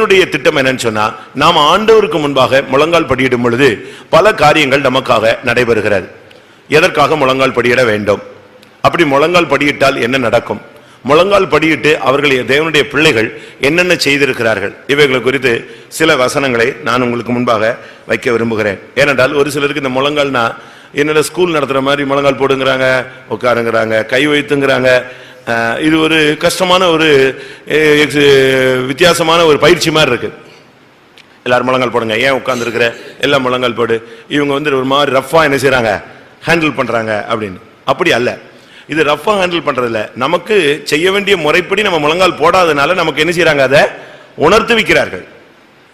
தேவனுடைய திட்டம் என்னன்னு சொன்னா நாம் ஆண்டவருக்கு முன்பாக முழங்கால் படியிடும் பொழுது பல காரியங்கள் நமக்காக நடைபெறுகிறது. எதற்காக முழங்கால் படியிட வேண்டும்? அப்படி முழங்கால் படியிட்டால் என்ன நடக்கும்? முழங்கால் படியிட்டு அவர்கள் தேவனுடைய பிள்ளைகள் என்னென்ன செய்திருக்கிறார்கள்? இவைகளை குறித்து சில வசனங்களை நான் உங்களுக்கு முன்பாக வைக்க விரும்புகிறேன். ஏனென்றால் ஒரு சிலருக்கு இந்த முழங்கால்னா என்னென்ன ஸ்கூல் நடத்துற மாதிரி முழங்கால் போடுங்கிறாங்க உட்காருங்கிறாங்க கை வைத்துங்கிறாங்க இது ஒரு கஷ்டமான ஒரு வித்தியாசமான ஒரு பயிற்சி மாதிரி இருக்கு. எல்லாரும் முழங்கால் போடுங்க. ஏன் உட்காந்துருக்குற எல்லாம் முழங்கால் போடு. இவங்க வந்து ஒரு மாதிரி ரஃபா என்ன செய்கிறாங்க ஹேண்டில் பண்றாங்க அப்படின்னு. அப்படி அல்ல. இது ரஃபா ஹேண்டில் பண்றதில்ல. நமக்கு செய்ய வேண்டிய முறைப்படி நம்ம முழங்கால் போடாதனால நமக்கு என்ன செய்கிறாங்க அதை உணர்த்து வைக்கிறார்கள்.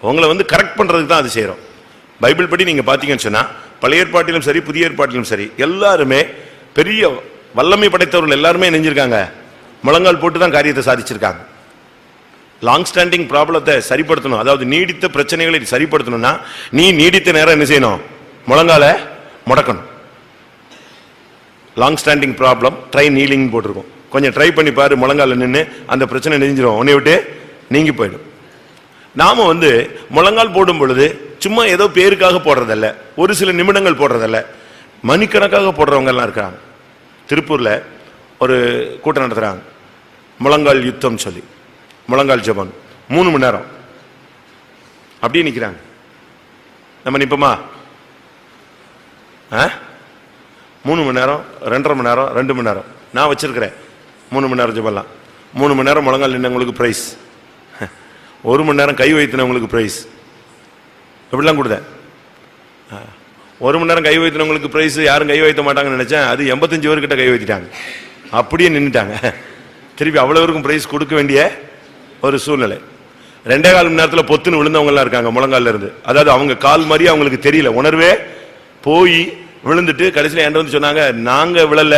உங்களை வந்து கரெக்ட் பண்றதுக்கு தான் அது செய்கிறோம் பைபிள் படி நீங்க பாத்தீங்கன்னு சொன்னா பழைய ஏற்பாட்டிலும் சரி புதிய ஏற்பாட்டிலும் சரி எல்லாருமே பெரிய வல்லமை படைத்தவர்கள் எல்லாருமே நெஞ்சிருக்காங்க முழங்கால் போட்டு தான் காரியத்தை சாதிச்சிருக்காங்க. லாங் ஸ்டாண்டிங் ப்ராப்ளத்தை சரிப்படுத்தணும். அதாவது நீடித்த பிரச்சனைகளை சரிப்படுத்தணும்னா நீ நீடித்த நேரம் என்ன செய்யணும்? முழங்கால முடக்கணும். Long standing problem try kneeling போட்டிருக்கோம். கொஞ்சம் ட்ரை பண்ணி பாரு முழங்கால நின்று அந்த பிரச்சனை நெஞ்சிரும். உன்னை விட்டு நீங்கி போயிடும். நாம வந்து முழங்கால் போடும் பொழுது சும்மா ஏதோ பேருக்காக போடுறதில்ல. ஒரு சில நிமிடங்கள் போடுறதில்ல. மணிக்கணக்காக போடுறவங்க எல்லாம் இருக்காங்க திருப்பூரில் ஒரு கூட்டம் நடத்துகிறாங்க முழங்கால் யுத்தம் சொல்லி. முழங்கால் ஜபம். மூணு மணி நேரம். அப்படியே நிற்கிறாங்க நம்ம நிற்போமா ஆ? மூணு மணி நேரம் ரெண்டரை மணி நேரம் ரெண்டு மணி நேரம். நான் வச்சிருக்கிறேன். மூணு மணி நேரம் ஜபம்லாம். மூணு மணி நேரம் முழங்கால் நின்னவங்களுக்கு ப்ரைஸ் ஒரு மணி நேரம் கை வைத்தினவங்களுக்கு ப்ரைஸ் இப்படிலாம் கொடுத்தேன்? ஆ. ஒரு மணி நேரம் கை வைத்தினவங்களுக்கு ப்ரைஸ் யாரும் கை வைத்த மாட்டாங்கன்னு நினச்சேன். அது எண்பத்தஞ்சு பேர்கிட்ட கை வைத்திட்டாங்க. அப்படியே நின்றுட்டாங்க திருப்பி அவ்வளவுக்கும் பிரைஸ் கொடுக்க வேண்டிய ஒரு சூழ்நிலை. ரெண்டே கால் மணி நேரத்தில் பொத்துன்னு விழுந்தவங்கலாம் இருக்காங்க முழங்கால இருந்து. அதாவது அவங்க கால் மாதிரி அவங்களுக்கு தெரியல. உணர்வே போய் விழுந்துட்டு கடைசியில் என்கிட்ட வந்து சொன்னாங்க நாங்க விழல.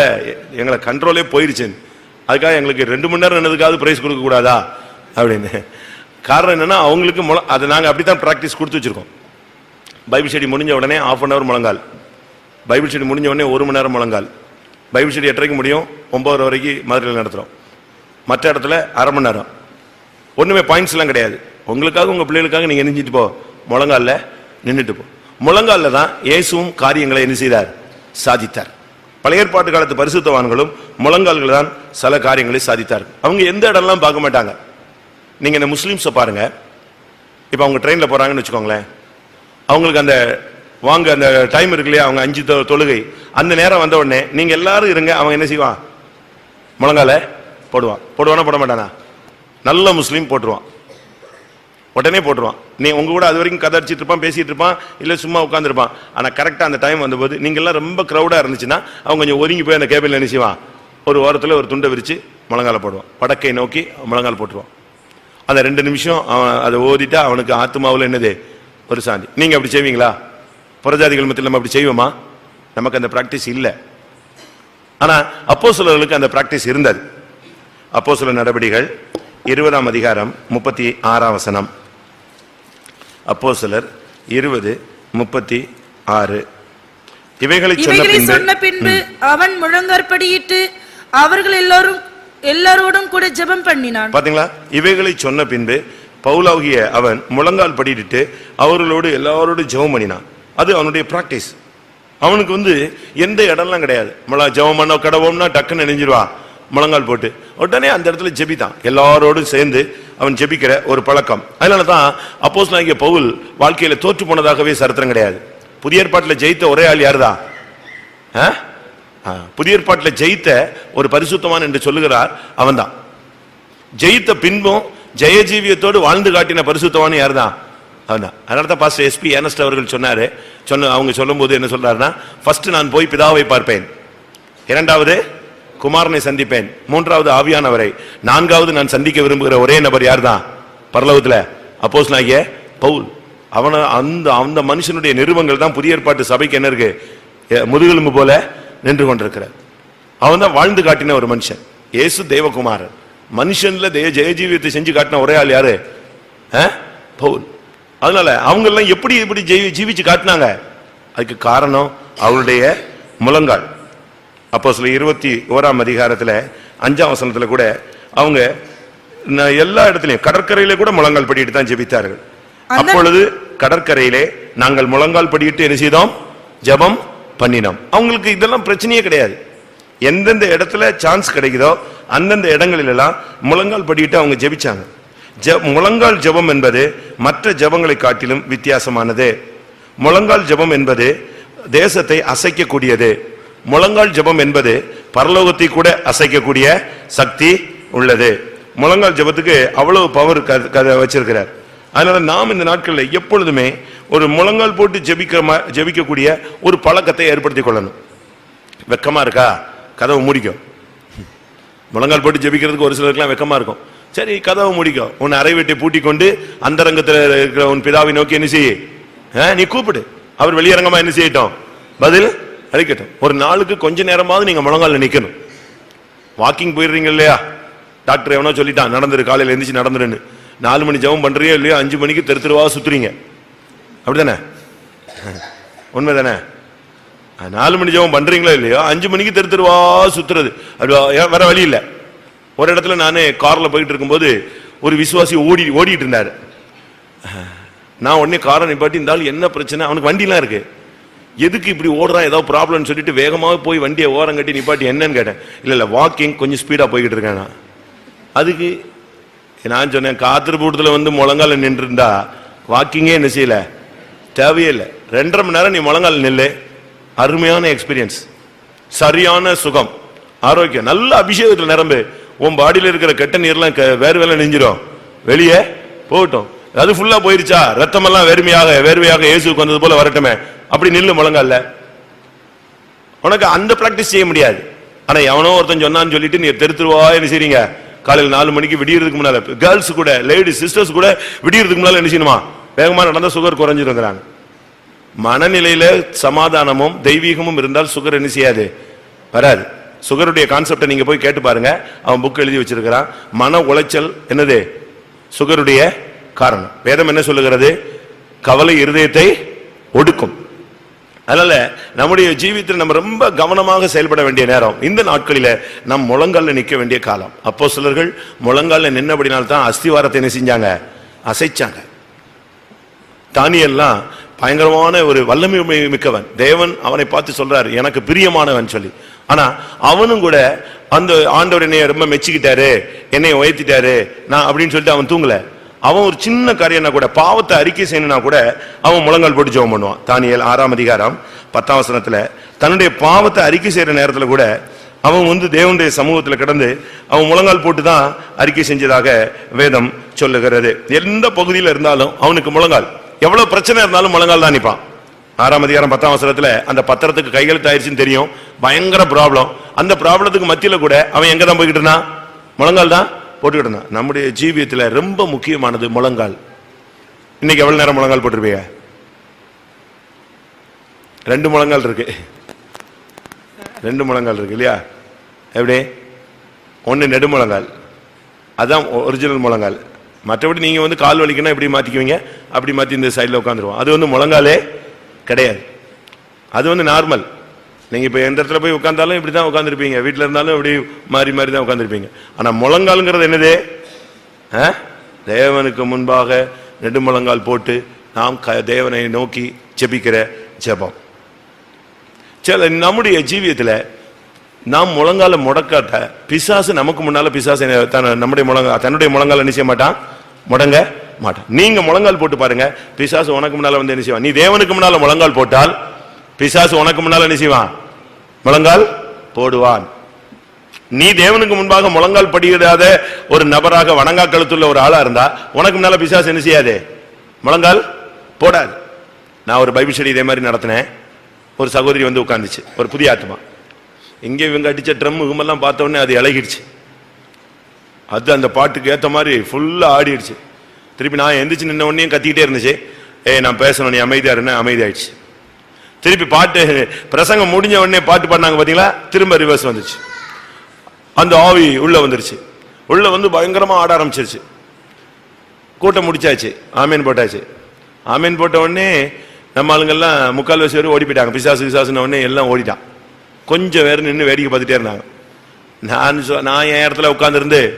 எங்களை கண்ட்ரோலே போயிருச்சுன்னு. அதுக்காக எங்களுக்கு ரெண்டு மணி நேரம் என்னதுக்காவது பிரைஸ் கொடுக்க கூடாதா? அப்படின்னு. காரணம் என்னன்னா அவங்களுக்கு முள அதை நாங்க அப்படித்தான் ப்ராக்டிஸ் கொடுத்து வச்சிருக்கோம். பைபிள் ஸ்டடி முடிஞ்ச உடனே ஆஃப் அன் ஹவர் முழங்கால். பைபிள் ஸ்டடி முடிஞ்ச உடனே ஒரு மணி நேரம் முழங்கால். பைபிள் ஸ்டடி எட்டரைக்கு முடியும் ஒன்பதரை வரைக்கும் மதுரையில் நடத்துகிறோம் மற்ற இடத்துல அரை மணி நேரம். ஒன்றுமே பாயிண்ட்ஸ்லாம் கிடையாது. உங்களுக்காக உங்கள் பிள்ளைகளுக்காக நீங்கள் நெஞ்சிட்டு போ. முழங்காலில் நின்றுட்டு போ. முழங்காலில் தான் இயேசுவும் காரியங்களை என்ன செய்தார்? சாதித்தார். பழைய ஏற்பாட்டு காலத்து பரிசுத்தவான்களும் முழங்கால்கள் தான் சில காரியங்களை சாதித்தார். அவங்க எந்த இடம்லாம் பார்க்க மாட்டாங்க. நீங்கள் இந்த முஸ்லீம்ஸை பாருங்கள் இப்போ அவங்க ட்ரெயினில் போகிறாங்கன்னு வச்சுக்கோங்களேன். அவங்களுக்கு அந்த வாங்க அந்த டைம் இருக்கு இல்லையா? அவங்க அஞ்சு தொழுகை. அந்த நேரம் வந்த உடனே நீங்கள் எல்லாரும் இருங்க. அவன் என்ன செய்வான்? முழங்கால போடுவான். போடுவானா போட மாட்டானா? நல்ல முஸ்லீம் போட்டுருவான். உடனே போட்டுருவான். நீ உங்க கூட அது வரைக்கும் கதடிச்சிட்டு இருப்பான் பேசிட்டு இருப்பான் இல்லை சும்மா உட்காந்துருப்பான் ஆனால் கரெக்டாக அந்த டைம் வந்தபோது நீங்கள்லாம் ரொம்ப க்ரௌடாக இருந்துச்சுன்னா அவன் கொஞ்சம் ஒதுங்கி போய் அந்த கேபிள் நினைச்சுவான் ஒரு ஓரத்தில் ஒரு துண்டை விரிச்சு முழங்கால போடுவான். வடக்கை நோக்கி முழங்கால் போட்டுருவான். அந்த ரெண்டு நிமிஷம் அவன் அதை ஓதிட்டா அவனுக்கு ஆத்மாவில் என்னது? ஒரு சாந்தி. நீங்கள் அப்படி செய்வீங்களா? புறஜாதிகள் மத்தியில் நம்ம அப்படி செய்வோமா? நமக்கு அந்த ப்ராக்டிஸ் இல்லை. ஆனால் அப்போ அந்த ப்ராக்டிஸ் இருந்தது. அப்போ நடவடிக்கைகள் இருபதாம் அதிகாரம் முப்பத்தி ஆறாம் வசனம் அப்போ சிலர் இருபது முப்பத்தி ஆறு இவைகளை சொன்ன பின்பு அவன் முழங்காற்படியிட்டு அவர்கள் எல்லோரும் எல்லாரோடும் கூட ஜெபம் பண்ணினான். பாத்தீங்களா? இவைகளை சொன்ன பின்பு பவுலாகிய அவன் முழங்கால் படியிட்டு அவர்களோடு எல்லாரோடும் ஜெபம் பண்ணினான். அது அவனுடைய பிராக்டிஸ் அவனுக்கு வந்து எந்த இடம்லாம் கிடையாது. முழ ஜெபம் பண்ண கடவோம்னா டக்குன்னு நினைஞ்சிருவான் முழங்கால் போட்டு. உடனே அந்த இடத்துல ஜெபித்தான் எல்லாரோடும் சேர்ந்து அவன் ஜெபிக்கிற ஒரு பழக்கம். அதனால தான் அப்போஸ் பவுல் வாழ்க்கையில் தோற்று போனதாகவே சரித்திரம் கிடையாது. புதிய ஏற்பாட்டில் ஜெயித்த ஒரே ஆள் யாருதான்? ஆ? ஆ, புதிய ஏற்பாட்டில் ஜெயித்த ஒரு பரிசுத்தமான என்று சொல்லுகிறார் அவன்தான். ஜெயித்த பின்பும் ஜெயஜீவியத்தோடு வாழ்ந்து காட்டின பரிசுத்தவான் யார்தான்? அவன்தான். அதனால தான் பாஸ்டர் எஸ்பி ஏனஸ்ட் அவர்கள் சொன்னார். சொன்ன அவங்க சொல்லும்போது என்ன சொல்றாருன்னா ஃபர்ஸ்ட் நான் போய் பிதாவை பார்ப்பேன். இரண்டாவது குமாரனை சந்திப்பேன். மூன்றாவது ஆவியானவரை. நான்காவது நான் சந்திக்க விரும்புகிற ஒரே நபர் யார்தான் பரலோகத்துல அப்போஸ் நாகிய பவுல். அவன அந்த அந்த மனுஷனுடைய நிறுவங்கள் தான் புதிய ஏற்பாட்டு சபைக்கு என்ன இருக்கு? முதுகெலும்பு போல நின்று கொண்டிருக்கிறார். அவன் தான் வாழ்ந்து காட்டின ஒரு மனுஷன். ஏசு தேவகுமாரன் மனுஷன்ல தேவ ஜெயஜீவியத்தை செஞ்சு காட்டின ஒரே ஆள் யாரு? ஆ? பவுல். அதனால அவங்கெல்லாம் எப்படி எப்படி இப்படி ஜெயி- ஜீவிச்சு காட்டினாங்க? அதுக்கு காரணம் அவருடைய முழங்கால். அப்போ சில இருபத்தி ஓராம் அதிகாரத்துல அஞ்சாம் வசனத்துல கூட அவங்க எல்லா இடத்துலயும் கடற்கரையில கூட முழங்கால் படியிட்டு தான் ஜெபித்தார்கள். அப்பொழுது கடற்கரையிலே நாங்கள் முழங்கால் படியிட்டு என்ன செய்தோம்? ஜெபம் பண்ணினோம். அவங்களுக்கு இதெல்லாம் பிரச்சனையே கிடையாது. எந்தெந்த இடத்துல சான்ஸ் கிடைக்குதோ அந்தந்த இடங்களில் எல்லாம் முழங்கால் படியிட்டு அவங்க ஜெபிச்சாங்க. ஜெ- முழங்கால் ஜெபம் என்பது மற்ற ஜெபங்களை காட்டிலும் வித்தியாசமானது. முழங்கால் ஜெபம் என்பது தேசத்தை அசைக்கக்கூடியது. முழங்கால் ஜெபம் என்பது பரலோகத்தை கூட அசைக்கக்கூடிய சக்தி உள்ளது. முழங்கால் ஜெபத்துக்கு அவ்வளவு பவர் வச்சிருக்கிறார். அதனால நாம் இந்த நாட்களில் எப்பொழுதுமே ஒரு முழங்கால் போட்டு ஜெபிக்க ஜெபிக்கக்கூடிய ஒரு பழக்கத்தை ஏற்படுத்திக் கொள்ளணும். வெக்கமா இருக்கா? கதவை முடிக்கும் முழங்கால் போட்டு ஜெபிக்கிறதுக்கு ஒரு சிலருக்குலாம் வெக்கமா இருக்கும். சரி கதவை முடிக்கும் உன் அறை வீட்டை பூட்டி கொண்டு அந்தரங்கத்தில் இருக்கிற உன் பிதாவை நோக்கி என்ன செய்ய நீ கூப்பிடு. அவர் வெளியரங்கமா என்ன செய்யட்டும்? பதில்? அழிக்கட்டும் ஒரு நாளுக்கு கொஞ்ச நேரமாவது நீங்க முழங்கால நிக்கணும். வாக்கிங் போயிடுறீங்க இல்லையா? டாக்டர் எவனோ சொல்லிட்டான் நடந்துரு காலையில எந்திரிச்சு நடந்துருன்னு. நாலு மணி ஜெபம் பண்றியோ இல்லையோ அஞ்சு மணிக்கு தெரு தெருவா சுத்துறீங்க. அப்படிதானே? உண்மைதானே? தானே நாலு மணி ஜெபம் பண்றீங்களோ இல்லையோ அஞ்சு மணிக்கு தெரு தெருவா சுத்துறது. அது வேற வழி இல்ல. ஒரு இடத்துல நானே கார்ல போயிட்டு இருக்கும்போது ஒரு விசுவாசி ஓடி ஓடிட்டு இருந்தாரு. நான் உடனே காரை நிப்பாட்டி இருந்தாலும் என்ன பிரச்சனை? அவனுக்கு வண்டிலாம் இருக்கு. எதுக்கு இப்படி ஓடுறான் ஏதோ ப்ராப்ளம்னு சொல்லிட்டு வேகமாக போய் வண்டியை ஓரம் கட்டி நிப்பாட்டி என்னன்னு கேட்டேன். இல்லை இல்லை வாக்கிங் கொஞ்சம் ஸ்பீடாக போய்கிட்டு இருக்கேன் நான். அதுக்கு நான் சொன்னேன் காத்திருப்பூட்டத்தில் வந்து முழங்கால நின்றுருந்தா வாக்கிங்கே என்ன செய்யல? தேவையே இல்லை. ரெண்டரை மணி நேரம் நீ முழங்கால நில்லு. அருமையான எக்ஸ்பீரியன்ஸ் சரியான சுகம். ஆரோக்கியம். நல்ல அபிஷேகத்தில் நிரம்பு. உன் பாடியில் இருக்கிற கெட்ட நீர்லாம் வேறு வேலை நெஞ்சிடும் வெளியே போகட்டும். அது ஃபுல்லாக போயிருச்சா? ரத்தமெல்லாம் வேர்மையாக வேர்வையாக இயேசுக்கு வந்தது போல வரட்டுமே. அப்படி நில்லு முழங்கால உனக்கு அந்த பிராக்டிஸ் செய்ய முடியாது. ஆனா எவனோ ஒருத்தன் சொன்னான்னு சொல்லிட்டு நீ தெருத்துருவா என்ன செய்றீங்க? காலையில் நாலு மணிக்கு விடியறதுக்கு முன்னால கேர்ள்ஸ் கூட லேடிஸ் சிஸ்டர்ஸ் கூட விடியறதுக்கு முன்னால என்ன செய்யணுமா? வேகமா நடந்தா சுகர் குறைஞ்சிருக்கிறாங்க மனநிலையில சமாதானமும் தெய்வீகமும் இருந்தால் சுகர் என்ன செய்யாது? வராது. சுகருடைய கான்செப்டை நீங்க போய் கேட்டு பாருங்க. அவன் புக் எழுதி வச்சிருக்கிறான். மன உளைச்சல் என்னது? சுகருடைய காரணம். வேதம் என்ன சொல்லுகிறது? கவலை இருதயத்தை ஒடுக்கும். அதனால நம்முடைய ஜீவித்தில் நம்ம ரொம்ப கவனமாக செயல்பட வேண்டிய நேரம். இந்த நாட்களில நம் முழங்கால நிற்க வேண்டிய காலம். அப்போ சிலர்கள் முழங்கால நின்னபடினால்தான் அஸ்திவாரத்தை என்ன செஞ்சாங்க? அசைச்சாங்க. தானியெல்லாம் பயங்கரமான ஒரு வல்லமை மிக்கவன். தேவன் அவனை பார்த்து சொல்றாரு எனக்கு பிரியமானவன் சொல்லி. ஆனா அவனும் கூட அந்த ஆண்டவர் என்னைய ரொம்ப மெச்சுக்கிட்டாரு. என்னை உயர்த்திட்டாரு. நான் அப்படின்னு சொல்லிட்டு அவன் தூங்கல. அவன் ஒரு சின்ன காரியம்னா கூட பாவத்தை அறிக்கை செய்யணும்னா கூட அவன் முழங்கால் போட்டு ஜோம் பண்ணுவான். தானியல் ஆறாம் அதிகாரம் பத்தாம் வசனத்தில் தன்னுடைய பாவத்தை அறிக்கை செய்கிற நேரத்தில் கூட அவன் வந்து தேவனுடைய சமூகத்தில் கிடந்து அவன் முழங்கால் போட்டு தான் அறிக்கை செஞ்சதாக வேதம் சொல்லுகிறது. எந்த பகுதியில் இருந்தாலும் அவனுக்கு முழங்கால். எவ்வளோ பிரச்சனை இருந்தாலும் முழங்கால் தான் நிற்பான். ஆறாம் அதிகாரம் பத்தாம் வசனத்தில் அந்த பத்திரத்துக்கு கையெழுத்து ஆயிடுச்சுன்னு தெரியும். பயங்கர ப்ராப்ளம் அந்த ப்ராப்ளத்துக்கு மத்தியில் கூட அவன் எங்கே தான் போய்கிட்டு இருந்தான்? முழங்கால் தான். போட்டுக்கிட்டு நம்முடைய ஜீவியத்தில் ரொம்ப முக்கியமானது முழங்கால். இன்னைக்கு எவ்வளவு நேரம் முழங்கால் போட்டிருப்பியா ரெண்டு முழங்கால் இருக்கு. ரெண்டு முழங்கால் இருக்கு இல்லையா? எப்படி? ஒன்று நெடுமுழங்கால். அதுதான் ஒரிஜினல் முழங்கால். மற்றபடி நீங்கள் வந்து கால் வலிக்கணும் எப்படி மாற்றிக்குவீங்க அப்படி மாற்றி இந்த சைடில் உட்காந்துருவோம் அது வந்து முழங்காலே கிடையாது. அது வந்து நார்மல் நீங்கள் இப்போ எந்த இடத்துல போய் உட்காந்தாலும் இப்படி தான் உட்காந்துருப்பீங்க வீட்டில் இருந்தாலும் இப்படி மாறி மாறி தான் உட்காந்துருப்பீங்க ஆனால் முழங்கால்ங்கிறது என்னது? ஆ? தேவனுக்கு முன்பாக நெடுமுழங்கால் போட்டு நாம் க- தேவனை நோக்கி ஜெபிக்கிற ஜெபம். சில நம்முடைய ஜீவியத்தில் நாம் முழங்கால முடக்காட்ட பிசாசு நமக்கு முன்னால் பிசாசு என்ன- நம்முடைய முழங்கா தன்னுடைய முழங்கால என்ன செய்ய மாட்டான்? முடங்க மாட்டான். நீங்கள் முழங்கால் போட்டு பாருங்க பிசாசு உனக்கு முன்னால் வந்து என்ன செய்வான்? நீ தேவனுக்கு முன்னால் முழங்கால் போட்டால் பிசாசு உனக்கு முன்னால என்ன செய்வான்? முழங்கால் போடுவான். நீ தேவனுக்கு முன்பாக முழங்கால் படியிடாத ஒரு நபராக வணங்கா கழுத்துள்ள ஒரு ஆளா இருந்தா உனக்கு முன்னால பிசாசு என்ன செய்யாதே? முழங்கால் போடாது. நான் ஒரு பைபிள் ஸ்டடி இதே மாதிரி நடத்தினேன். ஒரு சகோதரி வந்து உட்காந்துச்சு ஒரு புதிய ஆத்மா. இங்கே இவங்க அடிச்ச ட்ரம் இவங்கெல்லாம் பார்த்த உடனே அது இழகிடுச்சு அது அந்த பாட்டுக்கு ஏற்ற மாதிரி ஃபுல்லா ஆடிடுச்சு. திருப்பி நான் எந்திரிச்சு நின்ன உடனே கத்திக்கிட்டே இருந்துச்சு. ஏய் நான் பேசணும் நீ அமைதியா இருந்தேன் அமைதியாயிடுச்சு. திருப்பி பாட்டு பிரசங்கம் முடிஞ்ச உடனே பாட்டு பாடினாங்க பார்த்தீங்களா திரும்ப ரிவர்ஸ் வந்துச்சு அந்த ஆவி உள்ளே வந்துருச்சு. உள்ளே வந்து பயங்கரமாக ஆட ஆரம்பிச்சிருச்சு. கூட்டம் முடிச்சாச்சு. ஆமீன் போட்டாச்சு. ஆமீன் போட்ட உடனே நம்ம ஆளுங்கெல்லாம் முக்கால் வயசு வரை ஓடி போயிட்டாங்க. பிசாசு பிசாசுன உடனே எல்லாம் ஓடிட்டான். கொஞ்சம் வேறு நின்று வேடிக்கை பார்த்துட்டே இருந்தாங்க. நான் சொ- நான் என் இடத்துல உட்காந்துருந்து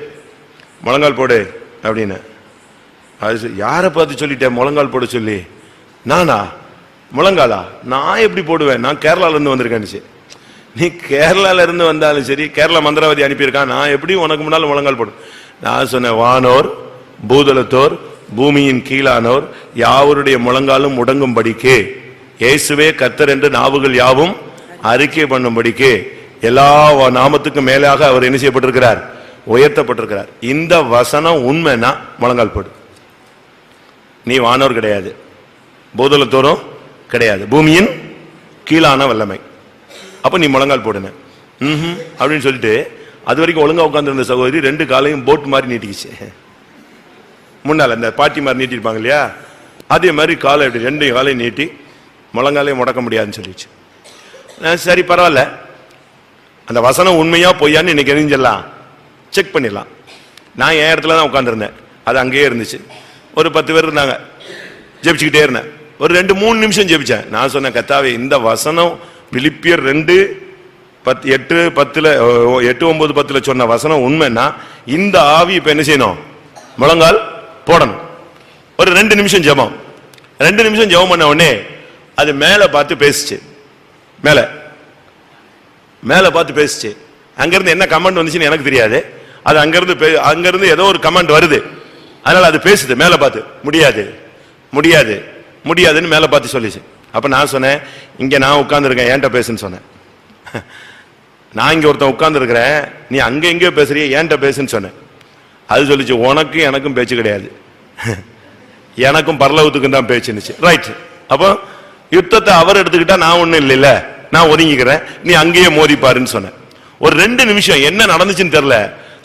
முழங்கால் போடு அப்படின்னு. அது யாரை பார்த்து சொல்லிட்டேன் முழங்கால் போட சொல்லி? நானா? முழங்காலா? நான் எப்படி போடுவேன்? நான் கேரளால இருந்து வந்திருக்கேன்னு நீ கேரளால இருந்து வந்தாலும் சரி கேரளா மந்திரவாதி அனுப்பியிருக்கான் நான் எப்படி உனக்கு முன்னால் முழங்கால் போடும் நான் சொன்னேன் வானோர் பூதலத்தோர் பூமியின் கீழானோர் யாவருடைய முழங்காலும் முடங்கும்படிக்கு இயேசுவே கத்தர் என்று நாவுகள் யாவும் அறிக்கை பண்ணும்படிக்கு எல்லா நாமத்துக்கும் மேலாக அவர் என்ன செய்யப்பட்டிருக்கிறார்? உயர்த்தப்பட்டிருக்கிறார். இந்த வசனம் உண்மைன்னா முழங்கால் போடு. நீ வானோர் கிடையாது. பூதலத்தோரும் கிடையாது. பூமியின் கீழான வல்லமை. அப்ப நீ முழங்கால் போடுன. ம்ஹும் அப்படின்னு சொல்லிட்டு அது வரைக்கும் ஒழுங்கா உட்காந்துருந்த சகோதரி ரெண்டு காலையும் போட் மாதிரி நீட்டிக்கிச்சு. முன்னால இந்த பாட்டி மாதிரி நீட்டிருப்பாங்க இல்லையா? அதே மாதிரி காலை இப்படி ரெண்டு காலையும் நீட்டி முழங்காலையும் முடக்க முடியாதுன்னு சொல்லிச்சு. சரி பரவாயில்ல. அந்த வசனம் உண்மையா பொய்யான்னு இன்னைக்கு எரிஞ்சிடலாம். செக் பண்ணிடலாம். நான் என் இடத்துல தான் உட்காந்துருந்தேன் அது அங்கேயே இருந்துச்சு. ஒரு பத்து பேர் இருந்தாங்க. ஜெபிச்சுக்கிட்டே இருந்தேன். ஒரு ரெண்டு மூணு நிமிஷம் ஜெபிச்சேன். நான் சொன்னேன் கத்தாவே இந்த வசனம் பிலிப்பியர் ரெண்டு பத்து எட்டு பத்துல ஓ, எட்டு ஒன்பது பத்துல சொன்ன வசனம் உண்மைன்னா இந்த ஆவி இப்ப என்ன செய்யணும்? முழங்கால் போடணும். ஒரு ரெண்டு நிமிஷம் ஜெபம். ரெண்டு நிமிஷம் ஜெபம் பண்ண உடனே அது மேல பார்த்து பேசிச்சு. மேல. மேல பார்த்து பேசிச்சு. அங்கிருந்து என்ன கமெண்ட் வந்துச்சுன்னு எனக்கு தெரியாது. அது அங்கிருந்து பே- அங்கிருந்து ஏதோ ஒரு கமெண்ட் வருது. அதனால அது பேசுது மேல பார்த்து. முடியாது. முடியாது. முடியாதுன்னு மேலே பார்த்து சொல்லிச்சு. அப்போ நான் சொன்னேன் இங்கே நான் உட்காந்துருக்கேன் ஏன்ட்ட பேசுன்னு சொன்னேன். நான் இங்கே ஒருத்தன் உட்காந்துருக்கிறேன் நீ அங்கே எங்கேயோ பேசுறிய ஏன்ட்ட பேசுன்னு சொன்னேன். அது சொல்லிச்சு உனக்கும் எனக்கும் பேச்சு கிடையாது. எனக்கும் பரலவத்துக்கும் தான் பேச்சுன்னுச்சு ரைட் அப்போ யுத்தத்தை அவர் எடுத்துக்கிட்டா நான் ஒன்றும் இல்லைல்ல. நான் ஒதுங்கிக்கிறேன். நீ அங்கேயே மோதிப்பாருன்னு சொன்னேன். ஒரு ரெண்டு நிமிஷம் என்ன நடந்துச்சுன்னு தெரில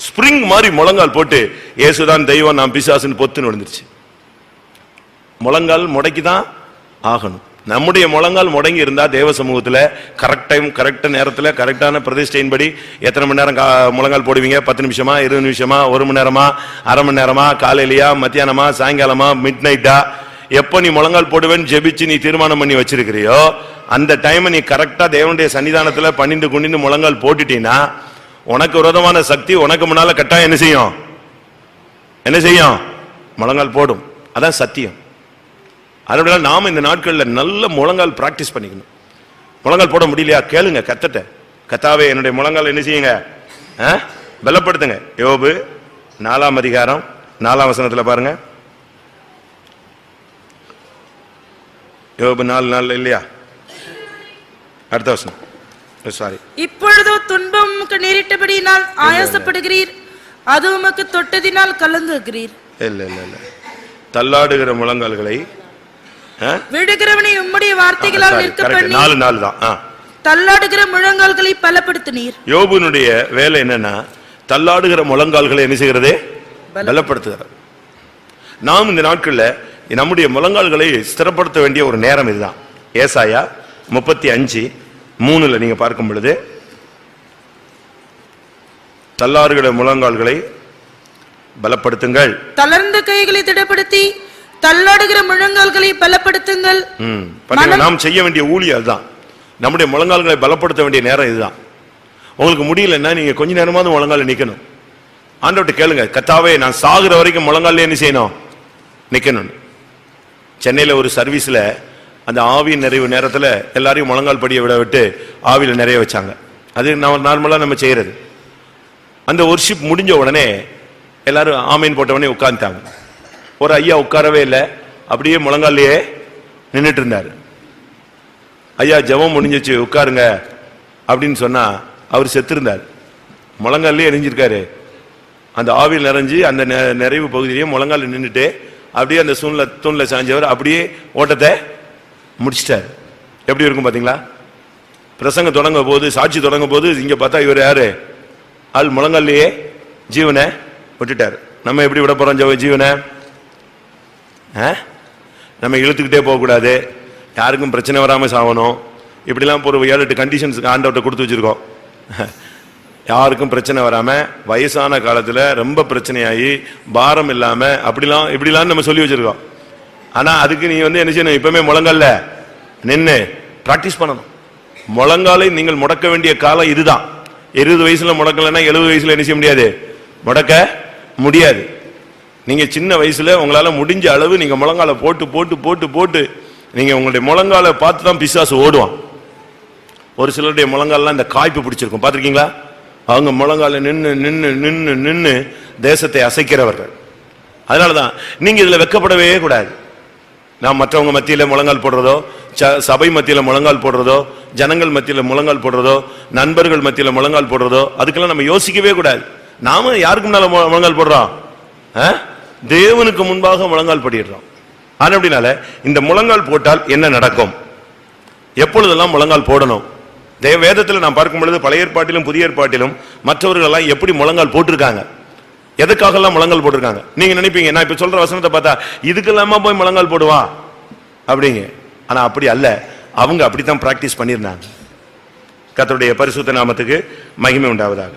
ஸ்ப்ரிங் மாதிரி முழங்கால் போட்டு ஏசுதான் தெய்வம் நான் பிசாசுன்னு பொத்துன்னு விழுந்துருச்சு. முழங்கால் முடக்கி தான் ஆகணும். நம்முடைய முழங்கால் முடங்கி இருந்தா தேவ சமூகத்தில் கரெக்ட் டைம் கரெக்ட் நேரத்தில் கரெக்டான பிரதிஷ்டையின்படி எத்தனை மணி நேரம் கா- முழங்கால் போடுவீங்க? பத்து நிமிஷமா இருபது நிமிஷமா ஒரு மணி நேரமா அரை மணி நேரமா காலையிலயா மத்தியானமா சாயங்காலமா மிட் நைட்டா எப்போ நீ முழங்கால் போடுவேன்னு ஜெபிச்சு நீ தீர்மானம் பண்ணி வச்சிருக்கிறியோ அந்த டைமை நீ கரெக்டாக தேவனுடைய சன்னிதானத்தில் பணிந்து குனிந்து முழங்கால் போட்டுட்டீங்கன்னா உனக்கு விரோதமான சக்தி உனக்கு முன்னால கட்டாயம் என்ன செய்யும்? என்ன செய்யும்? முழங்கால் போடும். அதான் சத்தியம். அதனால நாம இந்த நாட்கள்ல நல்ல முழங்கால் பிராக்டிஸ் பண்ணிக்கணும். முழங்கால் போட முடியலையா? கேளுங்க கத்தட்ட. கத்தாவே என்னுடைய முழங்கால் என்ன செய்யுங்க? பலப்படுத்துங்க. யோபு நாலாம் அதிகாரம் நாலாம் வசனத்துல பாருங்க. யோபு நாலு நாள் இல்லையா? அடுத்த வசனம். சாரி இப்பொழுதோ துன்பம் உமக்கு நேரிட்டபடியினால் ஆயாசப்படுகிறீர். அது உமக்கு தொட்டதினால் கலங்குகிறீர் இல்ல இல்ல இல்ல. தள்ளாடுகிற முழங்கால்களை ஆ? விடுகிறவனை உம்முடைய வார்த்தைகளால் நிற்க. பண்ணி நாலு நாள் தான். தள்ளாடுகிற முழங்கால்களை பலப்படுத்தினீர். யோபுனுடைய வேலை என்னன்னா தள்ளாடுகிற முழங்கால்களை என்ன செய்கிறது? பலப்படுத்துகிறது. நாம் இந்த நாட்கள்ல நம்முடைய முழங்கால்களை ஸ்திரப்படுத்த வேண்டிய ஒரு நேரம் இதுதான். ஏசாயா முப்பத்தி அஞ்சு மூணுல நீங்க பார்க்கும் பொழுது தள்ளாறுகிற முழங்கால்களை பலப்படுத்துங்கள். தளர்ந்த கைகளை திடப்படுத்தி தள்ளாடுகிற முழங்கால்களை பலப்படுத்துங்கள். நாம் செய்ய வேண்டிய ஊழியம் அதுதான் நம்முடைய முழங்கால்களை பலப்படுத்த வேண்டிய நேரம் இதுதான். உங்களுக்கு முடியலன்னா நீங்க கொஞ்ச நேரமாவது முழங்கால நிக்கணும். ஆண்டவர்ட்ட கேளுங்க கத்தாவே நான் சாகுற வரைக்கும் முழங்கால என்ன செய்யணும்? நிக்கணும். சென்னையில ஒரு சர்வீஸ்ல அந்த ஆவி நிறைவு நேரத்துல எல்லாரையும் முழங்கால் படிய விட விட்டு ஆவியில நிறைய வச்சாங்க. அது நான் நார்மலா நம்ம செய்யறது. அந்த ஒர்ஷிப் முடிஞ்ச உடனே எல்லாரும் ஆமீன் போட்ட உடனே உட்கார்ந்துட்டாங்க. ஒரு ஐயா உட்காரவே இல்லை. அப்படியே முழங்காலையே நின்றுட்டு இருந்தார் ஐயா ஜெபம் முடிஞ்சிச்சு உட்காருங்க அப்படின்னு சொன்னால் அவர் செத்துருந்தார். முழங்காலே எரிஞ்சிருக்காரு. அந்த ஆவியில் நிறைஞ்சு அந்த நெ- நிறைவு பகுதியிலேயே முழங்கால நின்றுட்டு அப்படியே அந்த சூழ்ல தூணில் சாஞ்சவர் அப்படியே ஓட்டத்தை முடிச்சிட்டார். எப்படி இருக்கும் பார்த்தீங்களா பிரசங்கம் தொடங்க போது சாட்சி தொடங்க போது இங்கே பார்த்தா இவர் யாரு? ஆள் முழங்காலையே ஜீவனை விட்டுட்டார். நம்ம எப்படி விட போகிறோம் ஜீவனை? நம்ம இழுத்துக்கிட்டே போகக்கூடாது. யாருக்கும் பிரச்சனை வராமல் சாகணும் இப்படிலாம் ஒரு ஏழு எட்டு கண்டிஷன்ஸ் ஆண்டவர்கிட்ட கொடுத்து வச்சிருக்கோம். யாருக்கும் பிரச்சனை வராமல் வயசான காலத்தில் ரொம்ப பிரச்சனையாகி பாரம் இல்லாமல் அப்படிலாம் இப்படிலாம் நம்ம சொல்லி வச்சிருக்கோம். ஆனால் அதுக்கு நீ வந்து என்ன செய்யணும்? இப்போவுமே முழங்கல்ல. நின்று ப்ராக்டிஸ் பண்ணணும். முழங்காலை நீங்கள் முடக்க வேண்டிய காலம் இதுதான். இருபது வயசில் முடக்கலைன்னா எழுபது வயசில் என்ன செய்ய முடியாது? முடக்க முடியாது. நீங்க சின்ன வயசுல உங்களால முடிஞ்ச அளவு நீங்க முழங்கால போட்டு போட்டு போட்டு போட்டு நீங்க உங்களுடைய முழங்கால பார்த்து தான் பிசாசு ஓடுவான். ஒரு சிலருடைய முழங்கால்லாம் இந்த காய்ப்பு பிடிச்சிருக்கும். பார்த்துருக்கீங்களா? அவங்க முழங்கால நின்று நின்று நின்று நின்று தேசத்தை அசைக்கிறவர்கள். அதனாலதான் நீங்க இதுல வெக்கப்படவே கூடாது. நான் மற்றவங்க மத்தியில முழங்கால் போடுறதோ ச- சபை மத்தியில முழங்கால் போடுறதோ ஜனங்கள் மத்தியில முழங்கால் போடுறதோ நண்பர்கள் மத்தியில முழங்கால் போடுறதோ அதுக்கெல்லாம் நம்ம யோசிக்கவே கூடாது. நாம யாருக்கு முன்னால மு- முழங்கால் போடுறோம்? ஆ? தேவனுக்கு முன்பாக முழங்கால் படிடுறோம். ஆனால் அப்படினால இந்த முழங்கால் போட்டால் என்ன நடக்கும்? எப்பொழுதெல்லாம் முழங்கால் போடணும்? தேவ வேதத்தில் நான் பார்க்கும் பொழுது பழைய ஏற்பாட்டிலும் புதிய ஏற்பாட்டிலும் மற்றவர்களெல்லாம் எப்படி முழங்கால் போட்டிருக்காங்க? எதுக்காகலாம் முழங்கால் போட்டிருக்காங்க? நீங்க நினைப்பீங்க நான் இப்போ சொல்ற வசனத்தை பார்த்தா இதுக்கெல்லாமா போய் முழங்கால் போடுவா? அப்படிங்க. ஆனால் அப்படி அல்ல. அவங்க அப்படித்தான் ப்ராக்டிஸ் பண்ணியிருந்தாங்க கத்தருடைய பரிசுத்த நாமத்துக்கு மகிமை உண்டாவதாக.